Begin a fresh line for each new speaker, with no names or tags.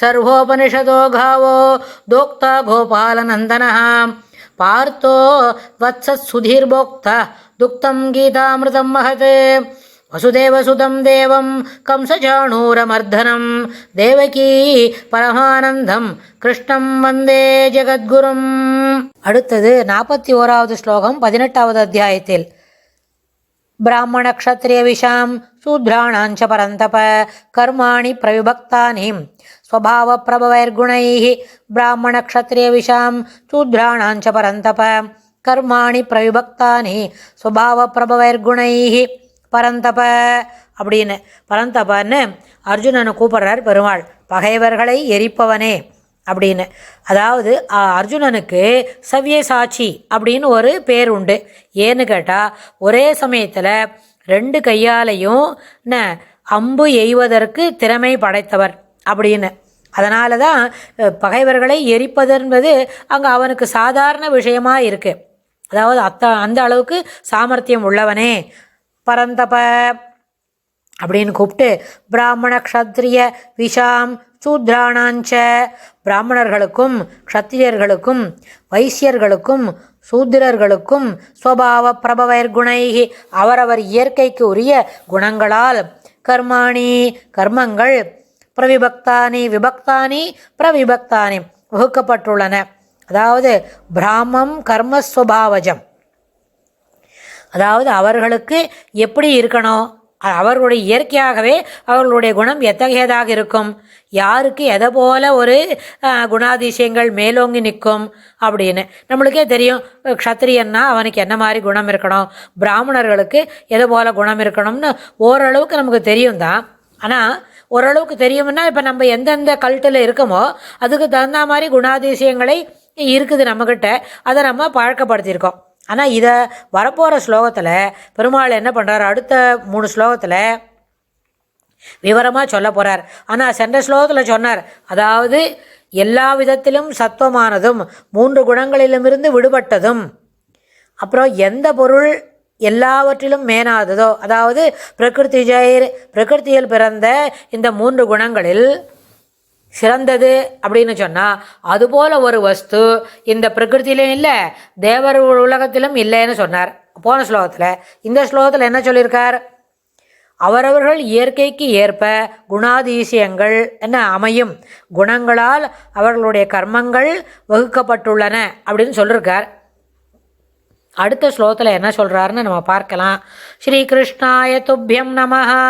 सर्वोपनिषदो गावो दोक्ता गोपालनन्दनः पार्थो वत्सत्सुधीर्भोक्ता दुक्तं गीतामृतं महत् वसुदेवसुतं देवं कंसचाणूरमर्दनं देवकी பரமானந்தம் கிருஷ்ணம் வந்தே ஜெகத்குரும் அடுத்தது நாற்பத்தி ஓராவது ஸ்லோகம் பதினெட்டாவது அத்தியாயத்தில் ब्राह्मणक्षत्रियविशां शूद्राणाञ्च परन्तप कर्माणि प्रविभक्तानि स्वभावप्रभवैर्गुणैः ब्राह्मणक्षत्रियविशां शूद्राणाञ्च परन्तप கர்மாணி பிரவிபக்தானி சுபாவப்பிரபவைர்குணைஹி பரந்தப அப்படின்னு பரந்தபன்னு அர்ஜுனனை கூப்பிடுறார் பெருமாள் பகைவர்களை எரிப்பவனே அப்படின்னு அதாவது அ, அர்ஜுனனுக்கு சவ்யசாட்சி அப்படின்னு ஒரு பேர் உண்டு ஏன்னு கேட்டால் ஒரே சமயத்தில் ரெண்டு கையாலையும் என்ன அம்பு எய்வதற்கு திறமை படைத்தவர் அப்படின்னு அதனால தான் பகைவர்களை எரிப்பது என்பது அங்கே அவனுக்கு சாதாரண விஷயமாக இருக்கு. அதாவது அத்த அந்த அளவுக்கு சாமர்த்தியம் உள்ளவனே. பரந்தப அப்படின்னு கூப்பிட்டு பிராமண க்ஷத்ரிய விஷாம் சூத்ராணாஞ்ச பிராமணர்களுக்கும் க்ஷத்திரியர்களுக்கும் வைசியர்களுக்கும் சூத்திரர்களுக்கும் ஸ்வபாவ பிரபவைர்குணைகி அவரவர் இயற்கைக்கு உரிய குணங்களால் கர்மாணி கர்மங்கள் பிரவிபக்தானி விபக்தானி பிரவிபக்தானி வகுக்கப்பட்டுள்ளன. அதாவது பிராமம் கர்மஸ்வபாவஜம். அதாவது அவர்களுக்கு எப்படி இருக்கணும்? அவர்களுடைய இயற்கையாகவே அவர்களுடைய குணம் எத்தகையதாக இருக்கும்? யாருக்கு எதை போல ஒரு குணாதிசயங்கள் மேலோங்கி நிற்கும்? அப்படின்னு. நம்மளுக்கே தெரியும் க்ஷத்திரியன்னா அவனுக்கு என்ன மாதிரி குணம் இருக்கணும்? பிராமணர்களுக்கு எதை போல குணம் இருக்கணும்னு ஓரளவுக்கு நமக்கு தெரியும் தான் ஆனால் ஓரளவுக்கு தெரியும்னா இப்போ நம்ம எந்தெந்த கல்ட்டில் இருக்கோமோ அதுக்கு தகுந்த மாதிரி குணாதிசயங்களை இருக்குது நம்மக்கிட்ட அதை நம்ம பழக்கப்படுத்தியிருக்கோம். ஆனால் இதை வரப்போகிற ஸ்லோகத்தில் பெருமாள் என்ன பண்ணுறாரு அடுத்த மூணு ஸ்லோகத்தில் விவரமாக சொல்ல போகிறார் ஆனால் சென்ற ஸ்லோகத்தில் சொன்னார். அதாவது எல்லா விதத்திலும் சத்துவமானதும் மூன்று குணங்களிலுமிருந்து விடுபட்டதும் அப்புறம் எந்த பொருள் எல்லாவற்றிலும் மேனாததோ? அதாவது பிரகிருதி ஜெயர் பிரகிருதியில் பிறந்த இந்த மூன்று குணங்களில் சிறந்தது அப்படின்னு சொன்னால் அதுபோல் ஒரு வஸ்து இந்த பிரகிருத்திலையும் இல்லை தேவர் உலகத்திலும் இல்லைன்னு சொன்னார். போன ஸ்லோகத்தில் இந்த ஸ்லோகத்தில் என்ன சொல்லியிருக்கார்? அவரவர்கள் இயற்கைக்கு ஏற்ப குணாதிசயங்கள் என்ன அமையும். குணங்களால் அவர்களுடைய கர்மங்கள் வகுக்கப்பட்டுள்ளன அப்படின்னு சொல்லியிருக்கார் அடுத்த ஸ்லோகத்தில் என்ன சொல்கிறாருன்னு நம்ம பார்க்கலாம். ஸ்ரீ கிருஷ்ணாய துப்பியம் நமஹா.